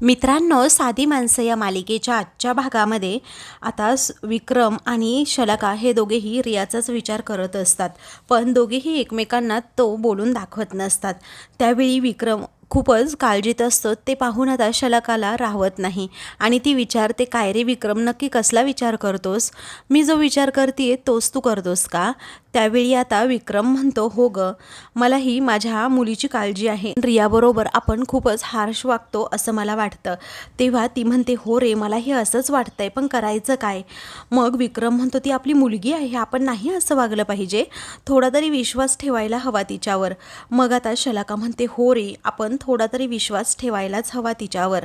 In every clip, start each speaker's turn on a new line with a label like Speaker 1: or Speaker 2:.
Speaker 1: मित्रांनो साधी माणसं या मालिकेच्या आजच्या भागामध्ये आता विक्रम आणि शलाका हे दोघेही रियाचाच विचार करत असतात. पण दोघेही एकमेकांना तो बोलून दाखवत नसतात. त्यावेळी विक्रम खूपच काळजीत असतो ते पाहून आता शलकाला राहवत नाही. आणि ती विचारते काय रे विक्रम नक्की कसला विचार करतोस? मी जो विचार करते तोच तू करतोस का? त्यावेळी आता विक्रम म्हणतो हो ग मलाही माझ्या मुलीची काळजी आहे. रियाबरोबर आपण खूपच हार्श वागतो असं मला वाटतं. तेव्हा ती म्हणते हो रे मलाही असंच वाटतंय पण करायचं काय? मग विक्रम म्हणतो ती आपली मुलगी आहे आपण नाही असं वागलं पाहिजे. थोडा तरी विश्वास ठेवायला हवा तिच्यावर. मग आता शलाका म्हणते हो रे आपण थोडा तरी विश्वास ठेवायलाच हवा तिच्यावर.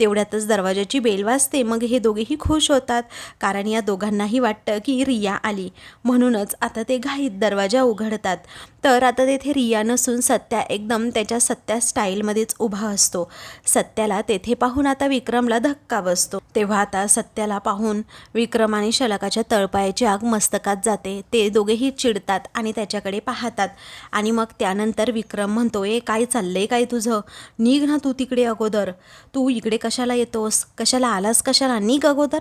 Speaker 1: तेवढ्यातच दरवाजाची बेल वाजते. मग हे दोघेही खुश होतात. कारण या दोघांनाही वाटतं की रिया आली. म्हणूनच आता ते घाईत दरवाजा उघडतात. तर आता तेथे रिया नसून सत्या एकदम त्याच्या सत्या स्टाईलमध्येच उभा असतो. सत्याला तेथे पाहून आता विक्रमला धक्का बसतो. तेव्हा आता सत्याला पाहून विक्रम आणि शलकाच्या तळपायाची आग मस्तकात जाते. ते दोघेही चिडतात आणि त्याच्याकडे पाहतात. आणि मग त्यानंतर विक्रम म्हणतो ए काय चाललंय? काय तुझं? निघ ना तू तिकडे अगोदर. तू इकडे कशाला येतोस? कशाला आलास? कशाला निघ अगोदर?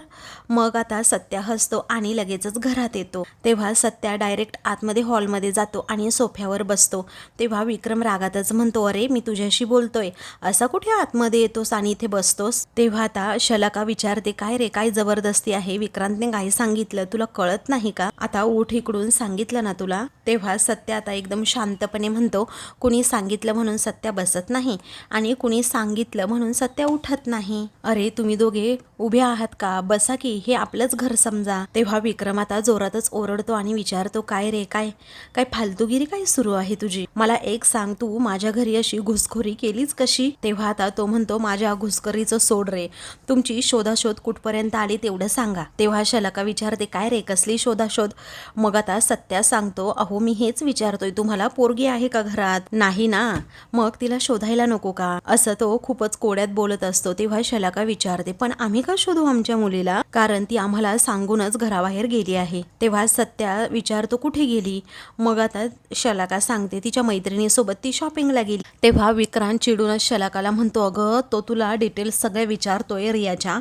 Speaker 1: मग आता सत्या हसतो आणि लगेचच घरात येतो. तेव्हा सत्या डायरेक्ट आतमध्ये हॉलमध्ये जातो आणि सोफ्यावर बसतो. तेव्हा विक्रम रागातच म्हणतो अरे मी तुझ्याशी बोलतोय. असा कुठे आतमध्ये येतोस आणि इथे बसतोस? तेव्हा आता शलाका विचारते काय रे काय जबरदस्ती आहे? विक्रांतने काय सांगितलं तुला कळत नाही का? आता उठ इकडून सांगितलं ना तुला? तेव्हा सत्या आता एकदम शांतपणे म्हणतो कुणी सांगितलं म्हणून सत्या बसत नाही? आणि कुणी सांगितलं म्हणून सत्या उठत नाही. अरे तुम्ही दोघे उभे आहात का? बसा की हे आपलंच घर समजा. तेव्हा विक्रम आता जोरातच ओरडतो आणि विचारतो काय रे काय? काय फालतूगिरी काय सुरू आहे तुझी? मला एक सांग तू माझ्या घरी अशी घुसखोरी केलीच कशी? तेव्हा आता तो म्हणतो माझ्या घुसखोरीचं सोड रे. तुमची शोधाशोध कुठपर्यंत आली तेवढं सांगा. तेव्हा शलाका विचारते काय रे कसली शोधाशोध? मग आता सत्या सांगतो अहो मी हेच विचारतोय तुम्हाला पोरगी आहे का घरात? नाही ना. मग तिला शोधायला नको का? असं तो खूपच कोड्यात बोलत असतो तेव्हा शलाका विचारते पण आम्ही का शोधू आमच्या मुलीला? कारण ती आम्हाला सांगूनच घराबाहेर गेली आहे. तेव्हा सत्या विचारतो कुठे गेली? मग आता शलाका सांगते तिच्या मैत्रिणीसोबत ती शॉपिंगला गेली. तेव्हा विक्रांत चिडूनच शलाकाला म्हणतो अगं तो तुला डिटेल्स सगळे विचारतोय रियाच्या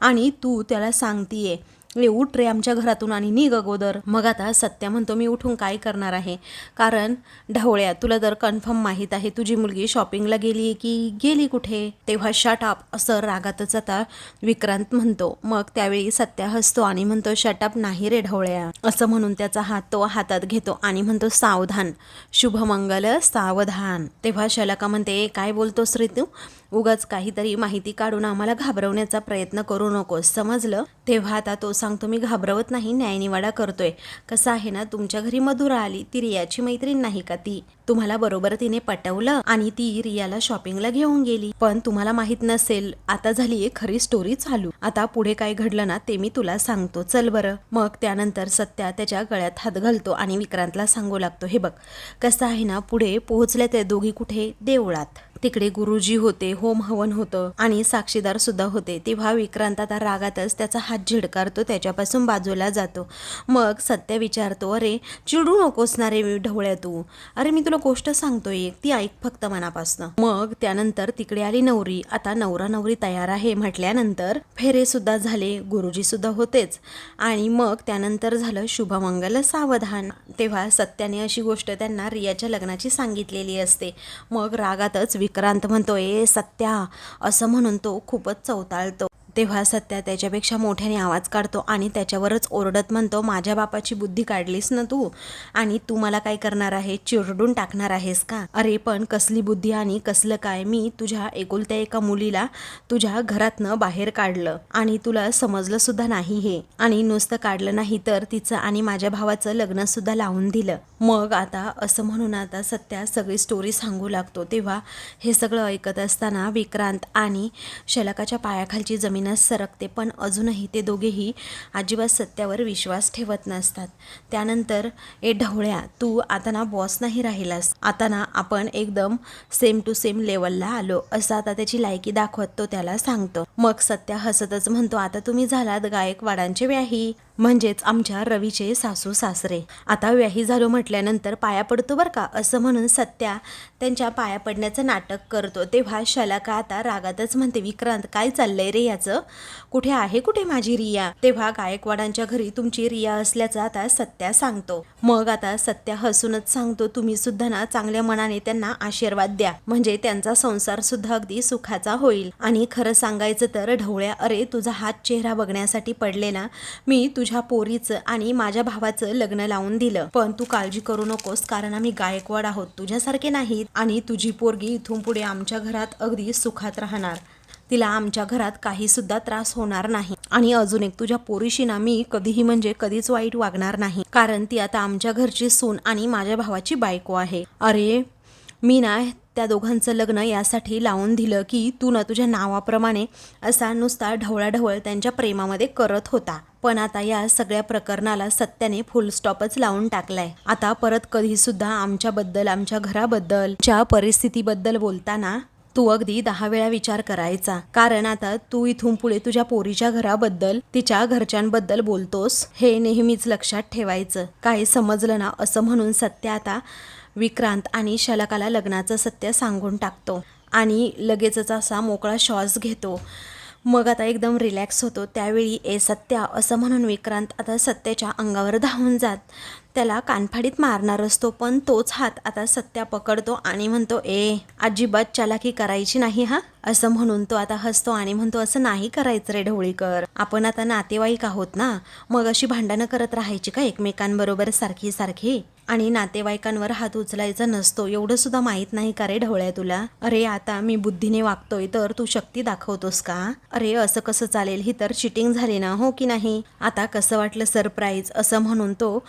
Speaker 1: आणि तू त्याला सांगतीये. ले उठ रे आमच्या घरातून आणि निघ अगोदर. मग आता सत्या म्हणतो मी उठून काय करणार आहे? कारण ढवळ्या तुला जर कन्फर्म माहीत आहे तुझी मुलगी शॉपिंगला गेली की गेली कुठे? तेव्हा शटअप असं रागातच आता विक्रांत म्हणतो. मग त्यावेळी सत्या हसतो आणि म्हणतो शटअप नाही रे ढवळ्या. असं म्हणून त्याचा हात तो हातात घेतो आणि म्हणतो सावधान शुभमंगल सावधान. तेव्हा शलाका म्हणते काय बोलतोस रे तू? उगाच काहीतरी माहिती काढून आम्हाला घाबरवण्याचा प्रयत्न करू नकोस. समजलं? तेव्हा आता तो सांगतो मी घाबरवत नाही न्यायनिवाडा करतोय. कसं आहे ना तुमच्या घरी मधुरा आली ती रियाची मैत्रीण नाही का ती? तुम्हाला बरोबर तिने पटवलं आणि ती रियाला शॉपिंगला घेऊन गेली. पण तुम्हाला माहीत नसेल आता झाली एक खरी स्टोरी चालू. आता पुढे काय घडलं ना ते मी तुला सांगतो. चल बरं. मग त्यानंतर सत्या त्याच्या गळ्यात हात घालतो आणि विक्रांतला सांगू लागतो हे बघ कसं आहे ना पुढे पोहोचले ते दोघी कुठे? देवळात. तिकडे गुरुजी होते होम हवन होतं आणि साक्षीदार सुद्धा होते. तेव्हा विक्रांत आता रागातच त्याचा हात झिडकारतो त्याच्यापासून बाजूला जातो. मग सत्य विचारतो अरे चिडू नकोस ना रे ढवळ्या तू. अरे मी तुला गोष्ट सांगतोय एक ती ऐक फक्त मनापासनं. मग त्यानंतर तिकडे आली नवरी. आता नवरा नवरी तयार आहे म्हटल्यानंतर फेरे सुद्धा झाले गुरुजी सुद्धा होतेच. आणि मग त्यानंतर झालं शुभमंगल सावधान. तेव्हा सत्याने अशी गोष्ट त्यांना रियाच्या लग्नाची सांगितलेली असते. मग रागातच विक विक्रांत म्हणतो ए सत्या असं म्हणून तो खूपच चवताळतो तेव्हा सत्या त्याच्यापेक्षा मोठ्याने आवाज काढतो आणि त्याच्यावरच ओरडत म्हणतो माझ्या बापाची बुद्धी काढलीस ना तू? आणि तू मला काय करणार आहे? चिरडून टाकणार आहेस का? अरे पण कसली बुद्धी आणि कसलं काय? मी तुझ्या एकुलत्या एका मुलीला तुझ्या घरातनं बाहेर काढलं आणि तुला समजलं सुद्धा नाही हे. आणि नुसतं काढलं नाही तर तिचं आणि माझ्या भावाचं लग्न सुद्धा लावून दिलं. मग आता असं म्हणून आता सत्या सगळी स्टोरी सांगू लागतो. तेव्हा हे सगळं ऐकत असताना विक्रांत आणि शलकाच्या पायाखालची जमीन जमीनच सरकते पण अजूनही ते दोघेही अजिबात सत्यावर विश्वास ठेवत नसतात. त्यानंतर ए ढवळ्या तू आता ना बॉस नाही राहिलास. आता ना आपण एकदम सेम टू सेम लेवलला आलो. असं आता त्याची लायकी दाखवत तो त्याला सांगतो. मग सत्या हसतच म्हणतो आता तुम्ही झालात गायकवाडांचे व्याही. म्हणजेच आमच्या रवीचे सासू सासरे. आता व्याही झालो म्हटल्यानंतर पाया पडतो बरं का असं म्हणून सत्या त्यांच्या पाया पडण्याचं नाटक करतो. तेव्हा शलाका आता रागातच म्हणते विक्रांत काय चाललंय रे याचं? कुठे आहे कुठे माझी रिया? तेव्हा गायकवाडांच्या घरी तुमची रिया असल्याचं आता सत्या सांगतो. मग आता सत्या हसूनच सांगतो तुम्ही सुद्धा ना चांगल्या मनाने त्यांना आशीर्वाद द्या. म्हणजे त्यांचा संसार सुद्धा अगदी सुखाचा होईल. आणि खरं सांगायचं तर ढवळ्या अरे तुझा हात चेहरा बघण्यासाठी पडले ना मी तुझ्या पोरीचं आणि माझ्या भावाचं लग्न लावून दिलं. पण तू काळजी करू नकोस कारण आम्ही गायकवाड आहोत. तुझ्यासारखे नाहीत आणि तुझी पोरगी इथून पुढे आमच्या घरात अगदी सुखात राहणार. तिला आमच्या घरात काही सुद्धा त्रास होणार नाही. आणि अजून एक तुझ्या पोरीशी ना मी कधीही म्हणजे कधीच वाईट वागणार नाही. कारण ती आता आमच्या घरची सून आणि माझ्या भावाची बायको आहे. अरे मी ना त्या दोघांचं लग्न यासाठी लावून दिलं की तू ना तुझ्या नावाप्रमाणे असा नुसता ढवळाढवळ त्यांच्या प्रेमामध्ये करत होता. पण आता या सगळ्या प्रकरणाला सत्याने फुलस्टॉपच लावून टाकलाय. आता परत कधीसुद्धा आमच्याबद्दल आमच्या घराबद्दल च्या परिस्थितीबद्दल बोलताना तू अगदी दहा वेळा विचार करायचा. कारण आता तू इथून पुढे तुझ्या पोरीच्या घराबद्दल तिच्या घरच्यांबद्दल बोलतोस हे नेहमीच लक्षात ठेवायचं. काही समजलं ना असं म्हणून सत्य आता विक्रांत आणि शलकाला लग्नाचं सत्य सांगून टाकतो आणि लगेचच असा मोकळा श्वास घेतो. मग आता एकदम रिलॅक्स होतो. त्यावेळी ए सत्या असं म्हणून विक्रांत आता सत्याच्या अंगावर धावून जात. त्याला कानफाडीत मारणार असतो पण तोच हात आता सत्या पकडतो आणि म्हणतो ए अजिबात चालाकी करायची नाही हा? असं म्हणून तो आता हसतो आणि म्हणतो असं नाही करायचं रे ढवळीकर आपण आता नातेवाईक आहोत ना? मग अशी भांडणं करत राहायची का एकमेकांबरोबर सारखी सारखी? आणि नातेवाईकांवर हात उचलायचा नसतो. एवढं सुद्धा माहीत नाही का रे ढवळ्या तुला? अरे आता मी बुद्धीने वागतोय तर तू शक्ती दाखवतोस का? अरे असं कसं चालेल? ही तर चिटिंग झाली ना हो की नाही? आता कसं वाटलं सरप्राईज असं म्हणून तो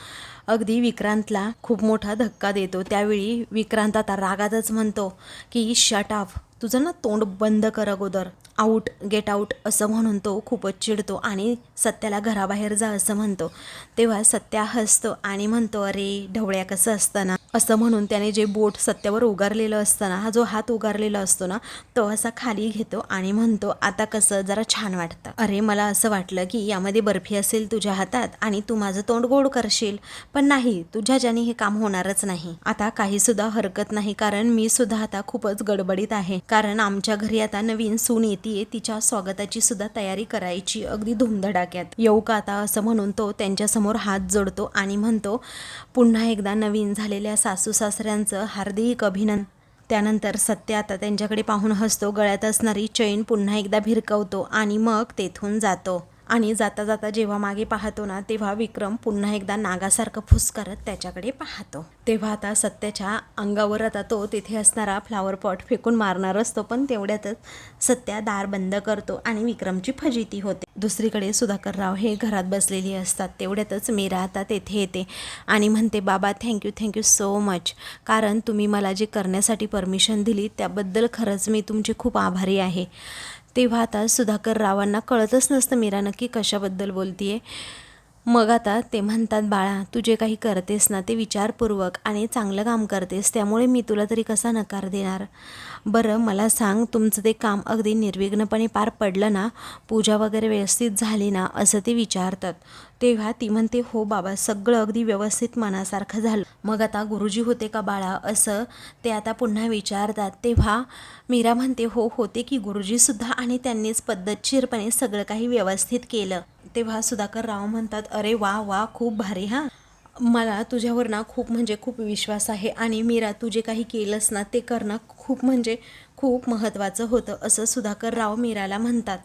Speaker 1: अगदी विक्रांतला खूप मोठा धक्का देतो. त्यावेळी विक्रांत आता रागातच म्हणतो की शट ऑफ तुझं ना तोंड बंद कर अगोदर. आऊट गेट आऊट असं म्हणून तो खूपच चिडतो आणि सत्याला घराबाहेर जा असं म्हणतो. तेव्हा सत्या हसतो आणि म्हणतो अरे ढवळ्या कसं असतं ना असं म्हणून त्याने जे बोट सत्यावर उगारलेलं असतं ना हा जो हात उगारलेला असतो ना तो असा खाली घेतो आणि म्हणतो आता कसं? जरा छान वाटतं. अरे मला असं वाटलं की यामध्ये बर्फी असेल तुझ्या हातात आणि तू माझं तोंड गोड करशील. पण नाही तुझ्या ज्याने हे काम होणारच नाही. आता काही सुद्धा हरकत नाही कारण मी सुद्धा आता खूपच गडबडीत आहे. कारण आमच्या घरी आता नवीन सून येते तिच्या स्वागताची सुद्धा तयारी करायची अगदी धुमधडाक्यात. येऊ का आता असं म्हणून तो त्यांच्यासमोर हात जोडतो आणि म्हणतो पुन्हा एकदा नवीन झालेल्या सासू सासऱ्यांचं हार्दिक अभिनंदन. त्यानंतर सत्य आता त्यांच्याकडे पाहून हसतो गळ्यात असणारी चैन पुन्हा एकदा भिरकवतो आणि मग तेथून जातो. आणि जाता जाता जेव्हा मागे पाहतो ना तेव्हा विक्रम पुन्हा एकदा नागासारखं फुसकारत त्याच्याकडे पाहतो. तेव्हा आता सत्याच्या अंगावर आता तो तिथे असणारा फ्लावर पॉट फेकून मारणार असतो पण तेवढ्यातच सत्या दार बंद करतो आणि विक्रमची फजिती होते. दुसरीकडे सुधाकरराव हे घरात बसलेली असतात. तेवढ्यातच मीरा आता तेथे येते आणि म्हणते बाबा थँक्यू थँक्यू सो मच कारण तुम्ही मला जे करण्यासाठी परमिशन दिली त्याबद्दल खरंच मी तुमची खूप आभारी आहे. तेव्हा आता सुधाकर रावांना कळतच नसतं मीरा नक्की कशाबद्दल बोलतीये. मग आता ते म्हणतात बाळा तू जे काही करतेस ना ते विचारपूर्वक आणि चांगलं काम करतेस त्यामुळे मी तुला तरी कसा नकार देणार? बरं मला सांग तुमचं ते काम अगदी निर्विघ्नपणे पार पडलं ना पूजा वगैरे व्यवस्थित झाली ना असं ते विचारतात. तेव्हा ती म्हणते हो बाबा सगळं अगदी व्यवस्थित मनासारखं झालं. मग आता गुरुजी होते का बाळा असं ते आता पुन्हा विचारतात. तेव्हा मीरा म्हणते हो होते की गुरुजीसुद्धा आणि त्यांनीच पद्धतशीरपणे सगळं काही व्यवस्थित केलं. तेव्हा सुधाकर राव म्हणतात अरे वा वा खूप भारी हां. मला तुझ्यावर ना खूप म्हणजे खूप विश्वास आहे आणि मीरा तू जे काही केलंस ना ते करणं खूप म्हणजे खूप महत्त्वाचं होतं असं सुधाकर राव मीराला म्हणतात.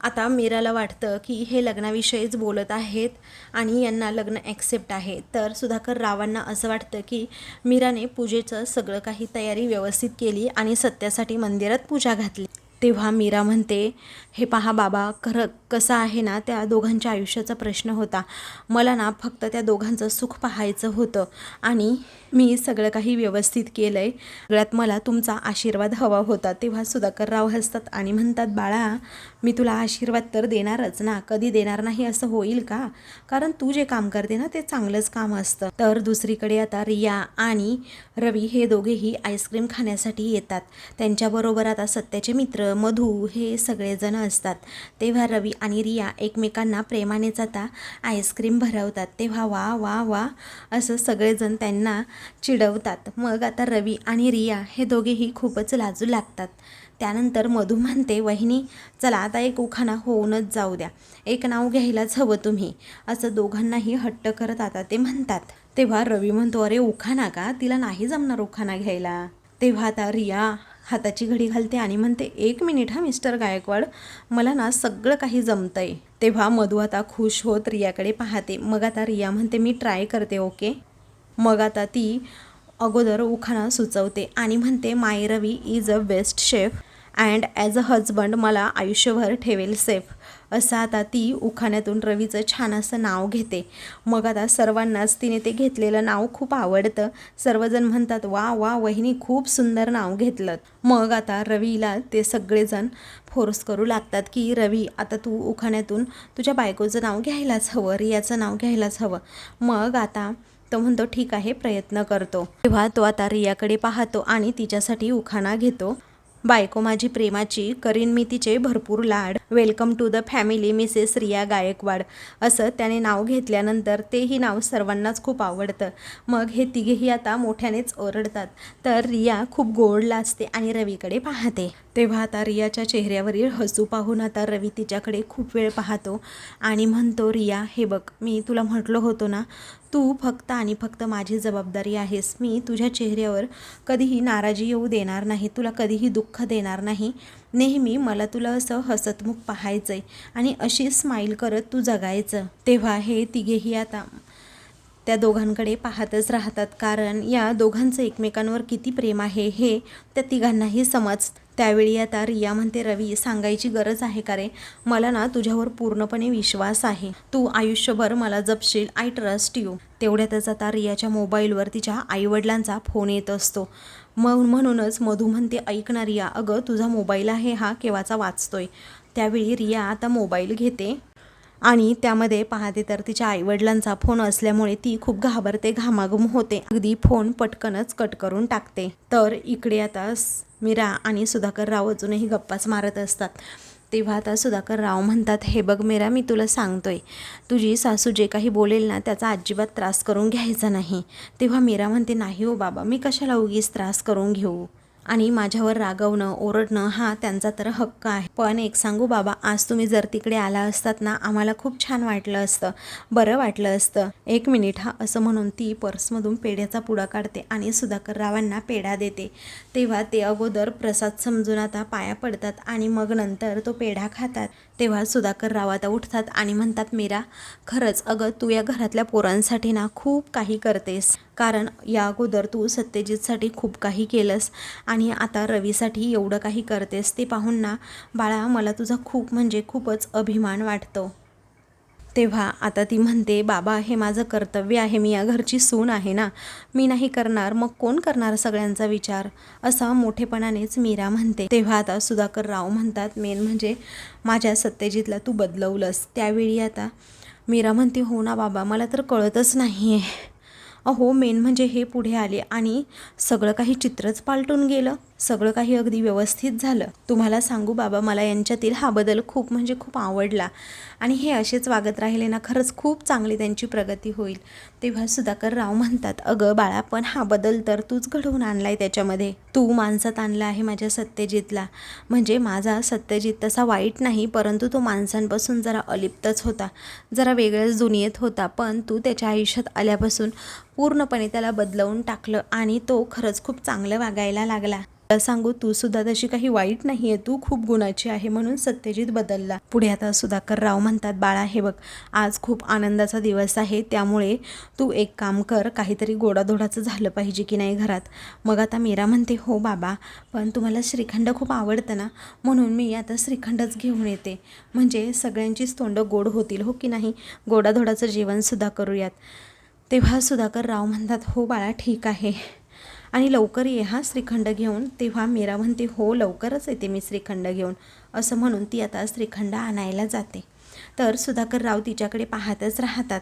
Speaker 1: आता मीराला वाटतं की हे लग्नाविषयीच बोलत आहेत आणि यांना लग्न ॲक्सेप्ट आहे. तर सुधाकर रावांना असं वाटतं की मीराने पूजेचं सगळं काही तयारी व्यवस्थित केली आणि सत्यासाठी मंदिरात पूजा घातली. तेव्हा मीरा म्हणते हे पहा बाबा खरं कसं आहे ना त्या दोघांच्या आयुष्याचा प्रश्न होता. मला ना फक्त त्या दोघांचं सुख पाहायचं होतं आणि मी सगळं काही व्यवस्थित केलं आहे सगळ्यात मला तुमचा आशीर्वाद हवा होता. तेव्हा सुधाकरराव हसतात आणि म्हणतात बाळा मी तुला आशीर्वाद तर देणारच ना. कधी देणार नाही असं होईल का? कारण तू जे काम करते ना ते चांगलंच काम असतं तर दुसरीकडे आता रिया आणि रवी हे दोघेही आईस्क्रीम खाण्यासाठी येतात. त्यांच्याबरोबर आता सत्याचे मित्र मधू हे सगळेजण असतात. तेव्हा रवी आणि रिया एकमेकांना प्रेमानेच आता आईस्क्रीम भरवतात. तेव्हा वा वा वा असं सगळेजण त्यांना चिडवतात. मग आता रवी आणि रिया हे दोघेही खूपच लाजू लागतात. त्यानंतर मधू म्हणते वहिनी चला आता एक उखाणा होऊनच जाऊ द्या. एक नाव घ्यायलाच हवं तुम्ही. असं दोघांनाही हट्ट करत आता ते म्हणतात. तेव्हा रवी म्हणतो अरे उखाणा का? तिला नाही जमणार उखाणा घ्यायला. तेव्हा आता रिया हाताची घडी घालते आणि म्हणते एक मिनिट हा मिस्टर गायकवाड. मला ना सगळं काही जमतंय. तेव्हा मधू आता खुश होत रियाकडे पाहते. मग आता रिया म्हणते मी ट्राय करते ओके? मग आता ती अगोदर उखाणा सुचवते आणि म्हणते my Ravi is a best chef. And as a husband मला आयुष्यभर ठेवेल सेफ असं आता ती उखाण्यातून रवीचं छान असं नाव घेते. मग आता सर्वांनाच तिने ते घेतलेलं नाव खूप आवडतं. सर्वजण म्हणतात वा वा वहिनी खूप सुंदर नाव घेतलं. मग आता रवीला ते सगळेजण फोर्स करू लागतात की रवी आता तू उखाण्यातून तुझ्या बायकोचं नाव घ्यायलाच हवं रियाचं नाव घ्यायलाच हवं. मग आता तो म्हणतो ठीक आहे प्रयत्न करतो. तेव्हा तो आता रियाकडे पाहतो आणि तिच्यासाठी उखाणा घेतो. बायको माझी प्रेमाची करीन मी तिचे भरपूर लाड. Welcome to the family Mrs Riya Gaikwad. असं त्याने नाव घेतल्यानंतर तेही नाव सर्वांनाच खूप आवडतं. मग हे तिघेही आता मोठ्यानेच ओरडतात. तर रिया खूप गोड लाजते आणि रवीकडे पाहते. तेव्हा आता रियाच्या चेहऱ्यावरील हसू पाहून आता रवी तिच्याकडे खूप वेळ पाहतो आणि म्हणतो रिया हे बघ मी तुला म्हटलं होतो ना तू फक्त आणि फक्त माझी जबाबदारी आहेस. मी तुझ्या चेहऱ्यावर कधीही नाराजी येऊ देणार नाही तुला कधीही दुःख देणार नाही. नेहमी मला तुला असं हसतमुख पाहायचं आहे आणि अशी स्माईल करत तू जगायचं. तेव्हा हे तिघेही आता त्या दोघांकडे पाहतच राहतात. कारण या दोघांचं एकमेकांवर किती प्रेम आहे हे त्या तिघांनाही समज त्यावेळी आता रिया म्हणते रवी सांगायची गरज आहे का रे? मला ना तुझ्यावर पूर्णपणे विश्वास आहे. तू आयुष्यभर मला जपशील आय ट्रस्ट यू तेवढ्यातच आता रियाच्या मोबाईलवर तिच्या आईवडिलांचा फोन येत असतो. मग म्हणूनच मधू म्हणते ऐक रिया अगं तुझा मोबाईल आहे हा केव्हाचा वाचतोय? त्यावेळी रिया आता मोबाईल घेते. आणि त्यामध्ये पाहते तर तिच्या आईवडिलांचा फोन असल्यामुळे ती खूप घाबरते घामाघूम होते. अगदी फोन पटकनच कट करून टाकते. तर इकडे आता मीरा आणि सुधाकर राव अजूनही गप्पाच मारत असतात. तेव्हा आता सुधाकर राव म्हणतात हे बघ मीरा मी तुला सांगतोय. तुझी सासू जे काही बोलेल ना त्याचा अजिबात त्रास करून घ्यायचा नाही. तेव्हा मीरा म्हणते नाही हो बाबा मी कशाला उगीच त्रास करून घेऊ? आणि माझ्यावर रागवणं ओरडणं हा त्यांचा तर हक्क आहे. पण एक सांगू बाबा आज तुम्ही जर तिकडे आला असतात ना आम्हाला खूप छान वाटलं असतं. बरं वाटलं असतं. एक मिनिट हा असं म्हणून ती पर्समधून पेढ्याचा पुडा काढते आणि सुधाकर रावांना पेढा देते. तेव्हा ते अगोदर प्रसाद समजून आता पाया पडतात आणि मग नंतर तो पेढा खातात. तेव्हा सुधाकर राव आता उठतात आणि म्हणतात मीरा खरंच अगं तू या घरातल्या पोरांसाठी ना खूप काही करतेस. कारण या अगोदर तू सत्यजितसाठी खूप काही केलंस आणि आता रवीसाठी एवढं काही करतेस ते पाहून ना बाळा मला तुझा खूप म्हणजे खूपच अभिमान वाटतो. तेव्हा आता ती म्हणते बाबा हे माझं कर्तव्य आहे. मी या घरची सून आहे ना. मी नाही करणार. मग कोण करणार सगळ्यांचा विचार? असा मोठेपणानेच मीरा म्हणते. तेव्हा आता सुधाकर राव म्हणतात मेन म्हणजे माझ्या सत्यजितला तू बदलवलंस. त्यावेळी आता मीरा म्हणते हो ना बाबा मला तर कळतच नाही आहे अहो मेन म्हणजे हे पुढे आले आणि सगळं काही चित्रच पालटून गेलं. सगळं काही अगदी व्यवस्थित झालं. तुम्हाला सांगू बाबा मला यांच्यातील हा बदल खूप म्हणजे खूप आवडला. आणि हे असेच वागत राहिले ना खरंच खूप चांगली त्यांची प्रगती होईल. तेव्हा सुधाकर राव म्हणतात अगं बाळा पण हा बदल तर तूच घडवून आणलाय त्याच्यामध्ये. तू माणसात आणला आहे माझ्या सत्यजितला. म्हणजे माझा सत्यजित तसा वाईट नाही परंतु तो माणसांपासून जरा अलिप्तच होता. जरा वेगळ्याच दुनियेत होता पण तू त्याच्या आयुष्यात आल्यापासून पूर्णपणे त्याला बदलवून टाकलं आणि तो खरंच खूप चांगलं वागायला लागला. सांगू तू सुद्धा तशी काही वाईट नाही आहे. तू खूप गुणाची आहे. म्हणून सत्यजित बदलला. पुढे आता सुधाकर राव म्हणतात बाळा हे बघ आज खूप आनंदाचा दिवस आहे. त्यामुळे तू एक काम कर काहीतरी गोडाधोडाचं झालं पाहिजे की नाही घरात. मग आता मीरा म्हणते हो बाबा पण तुम्हाला श्रीखंड खूप आवडतं ना? म्हणून मी आता श्रीखंडच घेऊन येते. म्हणजे सगळ्यांचीच तोंडं गोड होतील हो की नाही? गोडाधोडाचं जेवणसुद्धा करूयात. तेव्हा सुधाकर राव म्हणतात हो बाळा ठीक आहे. आणि लवकर ये हा श्रीखंड घेऊन. तेव्हा मीरा म्हणते हो लवकरच येते मी श्रीखंड घेऊन. असं म्हणून ती आता श्रीखंड आणायला जाते. तर सुधाकर राव तिच्याकडे पाहतच राहतात.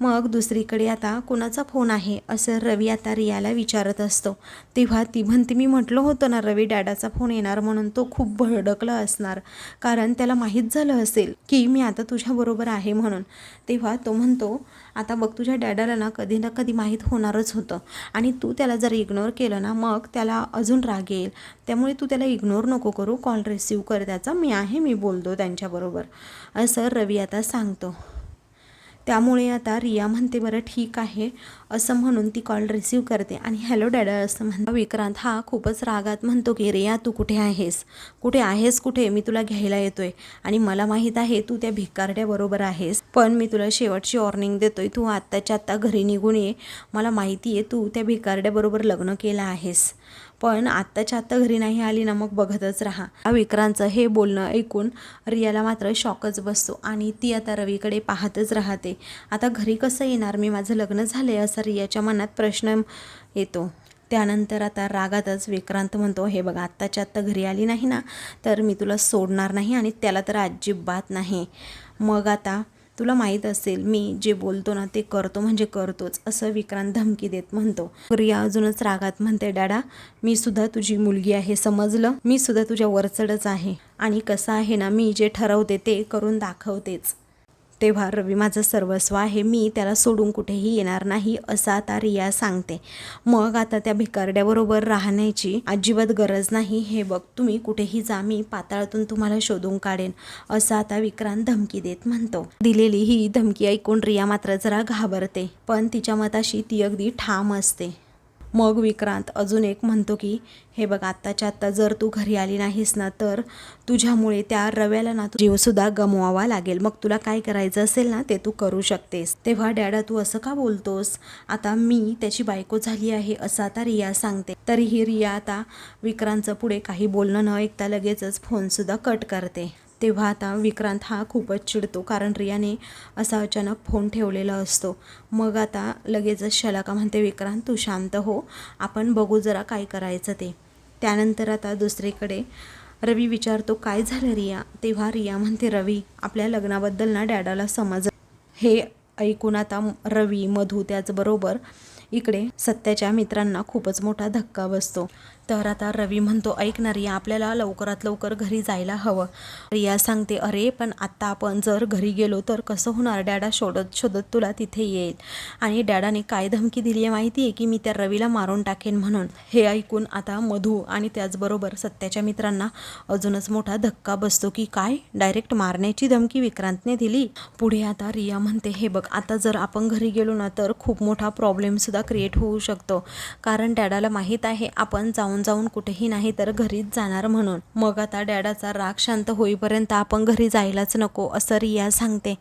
Speaker 1: मग दुसरीकडे आता कुणाचा फोन आहे असं रवी आता रियाला विचारत असतो. तेव्हा ती म्हणते मी म्हटलं होतं ना रवी डॅडाचा फोन येणार म्हणून तो खूप भडकला असणार. कारण त्याला माहीत झालं असेल की मी आता तुझ्याबरोबर आहे म्हणून. तेव्हा तो म्हणतो आता बघ तुझ्या डॅडाला ना कधी ना कधी माहीत होणारच होतं. आणि तू त्याला जर इग्नोर केलं ना मग त्याला अजून राग येईल. त्यामुळे तू त्याला इग्नोर नको करू. कॉल रिसीव कर त्याचा. मी आहे मी बोलतो त्यांच्याबरोबर. असं रवी आता सांगतो. त्यामुळे आता रिया म्हणते बरं ठीक आहे. असं म्हणून ती कॉल रिसीव करते. आणि हॅलो डॅडा असं म्हणतो. विक्रांत हा खूपच रागात म्हणतो की रिया तू कुठे आहेस? कुठे आहेस कुठे? मी तुला घ्यायला येतोय. आणि मला माहीत आहे तू त्या भिकारड्याबरोबर आहेस. पण मी तुला शेवटची वॉर्निंग देतोय. तू आत्ताच्या आत्ता घरी निघून ये. मला माहिती आहे तू त्या भिकारड्याबरोबर लग्न केलं आहेस. पण आत्ताच्या आत्ता घरी नाही आली ना मग बघतच राहा. विक्रांतचं हे बोलणं ऐकून रियाला मात्र शॉकच बसतो आणि ती आता रवीकडे पाहतच राहते. आता घरी कसं येणार? मी माझं लग्न झालं आहे असा रियाच्या मनात प्रश्न येतो. त्यानंतर आता रागातच विक्रांत म्हणतो हे बघा आत्ताच्या आत्ता घरी आली नाही ना तर मी तुला सोडणार नाही आणि त्याला तर अजिबात नाही. मग आता तुला माहीत असेल मी जे बोलतो ना ते करतो म्हणजे करतोच असं विक्रांत धमकी देत म्हणतो. रिया अजूनच रागात म्हणते डॅडा मी सुद्धा तुझी मुलगी आहे समजलं? मी सुद्धा तुझ्या वरचढच आहे. आणि कसं आहे ना मी जे ठरवते ते करून दाखवतेच. तेव्हा रवी माझं सर्वस्व आहे मी त्याला सोडून कुठेही येणार नाही असं आता रिया सांगते. मग आता त्या भिकारड्याबरोबर राहण्याची अजिबात गरज नाही. हे बघ तुम्ही कुठेही जा मी पाताळातून तुम्हाला शोधून काढेन असं आता विक्रांत धमकी देत म्हणतो. दिलेली ही धमकी ऐकून रिया मात्र जरा घाबरते पण तिच्या मताशी ती अगदी ठाम असते. मग विक्रांत अजून एक म्हणतो की हे बघ आत्ताच्या आत्ता जर तू घरी आली नाहीस ना तर तुझ्यामुळे त्या रव्याला ना जीवसुद्धा गमवावा लागेल. मग तुला काय करायचं असेल ना ते तू करू शकतेस. तेव्हा डॅडा तू असं का बोलतोस? आता मी त्याची बायको झाली आहे असं आता रिया सांगते. तरीही रिया आता विक्रांतचं पुढे काही बोलणं न ऐकता लगेचच फोनसुद्धा कट करते. तेव्हा आता विक्रांत हा खूपच चिडतो कारण रियाने असा अचानक फोन ठेवलेला असतो. मग आता लगेचच शलाका म्हणते विक्रांत तू शांत हो आपण बघू जरा काय करायचं ते. त्यानंतर आता दुसरीकडे रवी विचारतो काय झालं रिया? तेव्हा रिया म्हणते रवी आपल्या लग्नाबद्दल ना डॅडाला समज. हे ऐकून आता रवी मधू त्याचबरोबर इकडे सत्याच्या मित्रांना खूपच मोठा धक्का बसतो. तर आता रवी म्हणतो ऐक ना रिया आपल्याला लवकरात लवकर घरी जायला हवं. रिया सांगते अरे पण आत्ता आपण जर घरी गेलो तर कसं होणार? डॅडा शोधत शोधत तुला तिथे येईल. आणि डॅडाने काय धमकी दिली आहे माहिती आहे की मी त्या रवीला मारून टाकेन म्हणून. हे ऐकून आता मधू आणि त्याचबरोबर सत्याच्या मित्रांना अजूनच मोठा धक्का बसतो की काय? डायरेक्ट मारण्याची धमकी विक्रांतने दिली? पुढे आता रिया म्हणते हे बघ आता जर आपण घरी गेलो ना तर खूप मोठा प्रॉब्लेमसुद्धा क्रिएट होऊ शकतो. कारण डॅडाला माहीत आहे आपण जाऊन जाऊन कुठेही नाही तर घरीच जाणार म्हणून. मग आता डॅडाचा राग शांत होईपर्यंत आपण घरी जायलाच नको असं रिया सांगते.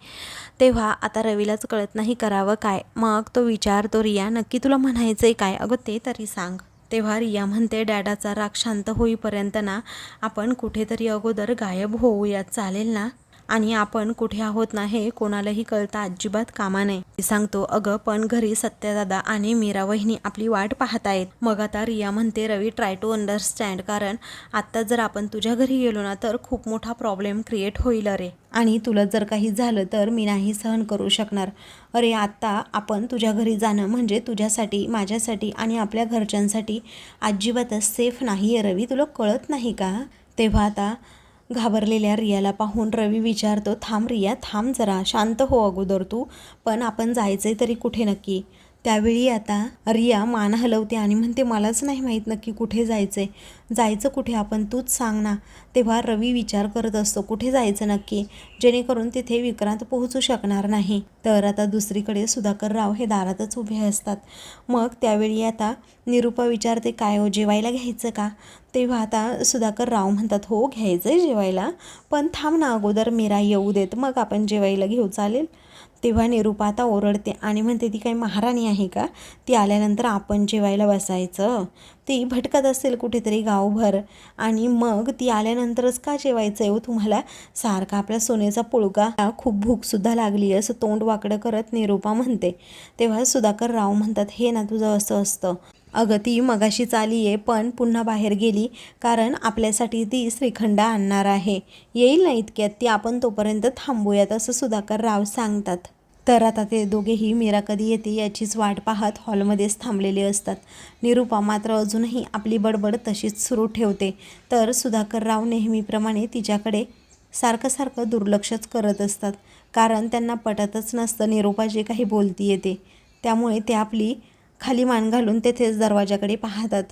Speaker 1: तेव्हा आता रवीलाच कळत नाही करावं काय. मग तो विचारतो रिया नक्की तुला म्हणायचंय काय? अगं ते तरी सांग. तेव्हा रिया म्हणते डॅडाचा राग शांत होईपर्यंत ना आपण कुठेतरी अगोदर गायब होऊयात. चालेल ना? आणि आपण कुठे आहोत ना हे कोणालाही कळता अजिबात कामा नये. सांगतो अगं पण घरी सत्यदादा आणि मीरा वहिनी आपली वाट पाहत आहेत मग आता रिया म्हणते रवी ट्राय टू अंडरस्टँड कारण आत्ता जर आपण तुझ्या घरी गेलो ना तर खूप मोठा प्रॉब्लेम क्रिएट होईल अरे. आणि तुला जर काही झालं तर मी नाही सहन करू शकणार. अरे आत्ता आपण तुझ्या घरी जाणं म्हणजे तुझ्यासाठी माझ्यासाठी आणि आपल्या घरच्यांसाठी अजिबातच सेफ नाही आहे रवी. तुला कळत नाही का? तेव्हा आता घाबरलेल्या रियाला पाहून रवी विचारतो थांब रिया थांब जरा शांत हो अगोदर तू पण आपण जायचंय तरी कुठे नक्की? त्यावेळी आता रिया मान हलवते आणि म्हणते मलाच नाही माहीत नक्की कुठे जायचं आहे जायचं कुठे? आपण तूच सांग ना. तेव्हा रवी विचार करत असतो कुठे जायचं नक्की? जेणेकरून तिथे विक्रांत पोहोचू शकणार नाही. तर आता दुसरीकडे सुधाकर राव हे दारातच उभे असतात. मग त्यावेळी आता निरुपा विचारते काय हो जेवायला घ्यायचं का? तेव्हा आता सुधाकर राव म्हणतात हो घ्यायचं आहे जेवायला. पण थांब ना अगोदर मीरा येऊ देत. मग आपण जेवायला घेऊ. चालेल? तेव्हा निरूपा आता ओरडते. आणि म्हणते ती काही महाराणी आहे का? ती आल्यानंतर आपण जेवायला बसायचं? ती भटकत असेल कुठेतरी गावभर. आणि मग ती आल्यानंतरच का जेवायचं आहे हो तुम्हाला? सारखा आपल्या सोन्याचा पुळगा खूप भूकसुद्धा लागली असं तोंड वाकडं करत निरूपा म्हणते. तेव्हा सुधाकर राव म्हणतात हे ना तुझं असं असतं. अगं ती मगाशीच आली आहे पण पुन्हा बाहेर गेली कारण आपल्यासाठी ती श्रीखंड आणणार आहे. येईल ना इतक्यात ती? आपण तोपर्यंत थांबूयात असं सुधाकर राव सांगतात. तर आता ते दोघेही मीरा कधी येते याचीच वाट पाहत हॉलमध्येच थांबलेले असतात. निरूपा मात्र अजूनही आपली बडबड तशीच सुरू ठेवते. तर सुधाकर राव नेहमीप्रमाणे तिच्याकडे सारखं सारखं दुर्लक्षच करत असतात. कारण त्यांना पटतच नसतं निरूपा जे काही बोलती येते. त्यामुळे ते आपली खाली मान घालून तेथेच दरवाजाकडे पाहतात.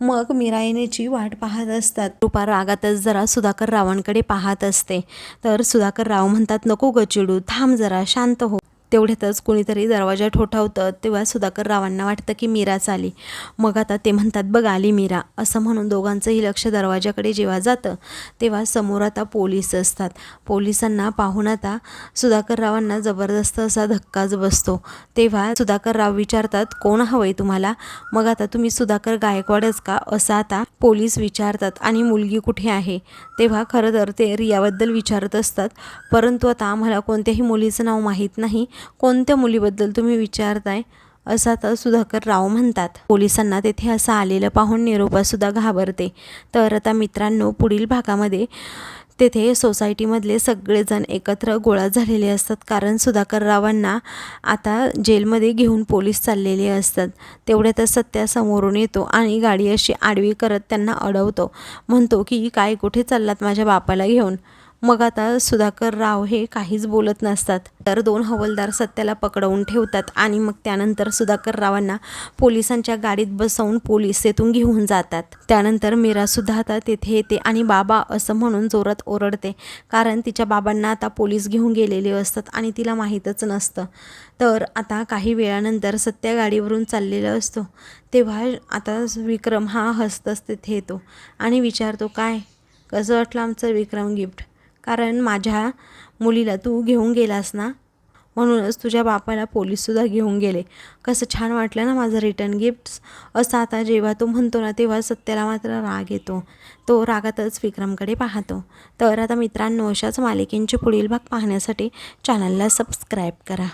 Speaker 1: मग मीरा येण्याची वाट पाहत असतात. रुपा रागातच जरा सुधाकर रावांकडे पाहत असते. तर सुधाकर राव म्हणतात नको गचिडू थांब जरा शांत हो. तेवढ्यातच कोणीतरी दरवाजा ठोठावतं तेव्हा सुधाकर रावांना वाटतं की मीराच आली. मग आता ते म्हणतात बघ आली मीरा. असं म्हणून दोघांचंही लक्ष दरवाजाकडे जेव्हा जातं तेव्हा समोर आता पोलीस असतात. पोलिसांना पाहून आता सुधाकर रावांना जबरदस्त असा धक्काच बसतो. तेव्हा सुधाकर राव विचारतात कोण हवंय तुम्हाला? मग आता तुम्ही सुधाकर गायकवाडच का? असं आता पोलीस विचारतात. आणि मुलगी कुठे आहे? तेव्हा खरं तर ते रियाबद्दल विचारत असतात. परंतु आता आम्हाला कोणत्याही मुलीचं नाव माहीत नाही. कोणत्या मुलीबद्दल तुम्ही विचारताय? असं आता सुधाकर राव म्हणतात. पोलिसांना तेथे असं आलेलं पाहून निरोपासुद्धा घाबरते. तर आता मित्रांनो पुढील भागामध्ये तेथे सोसायटीमधले सगळेजण एकत्र गोळा झालेले असतात. कारण सुधाकर रावांना आता जेलमध्ये घेऊन पोलीस चाललेले असतात. तेवढ्यातच सत्या समोरून येतो आणि गाडी अशी आडवी करत त्यांना अडवतो. म्हणतो की काय कुठे चाललात माझ्या बापाला घेऊन? मग आता सुधाकर राव हे काहीच बोलत नसतात. तर दोन हवलदार सत्याला पकडवून ठेवतात आणि मग त्यानंतर सुधाकर रावांना पोलिसांच्या गाडीत बसवून पोलीस तेथून घेऊन जातात. त्यानंतर मीरासुद्धा आता तेथे येते आणि बाबा असं म्हणून जोरात ओरडते. कारण तिच्या बाबांना आता पोलीस घेऊन गेलेले असतात आणि तिला माहीतच नसतं. तर आता काही वेळानंतर सत्या गाडीवरून चाललेला असतो. तेव्हा आता विक्रम हा हसतच तेथे येतो आणि विचारतो काय? कसं वाटलं आमचं विक्रम गिफ्ट? कारण माझ्या मुलीला तू घेऊन गेलास ना? म्हणूनच तुझ्या बापाला पोलीससुद्धा घेऊन गेले. कसं छान वाटलं ना माझं रिटर्न गिफ्ट्स असं आता जेव्हा तो म्हणतो ना तेव्हा सत्याला मात्र राग येतो. तो रागातच विक्रमकडे पाहतो. तर आता मित्रांनो अशाच मालिकेंचे पुढील भाग पाहण्यासाठी चॅनलला सबस्क्राईब करा.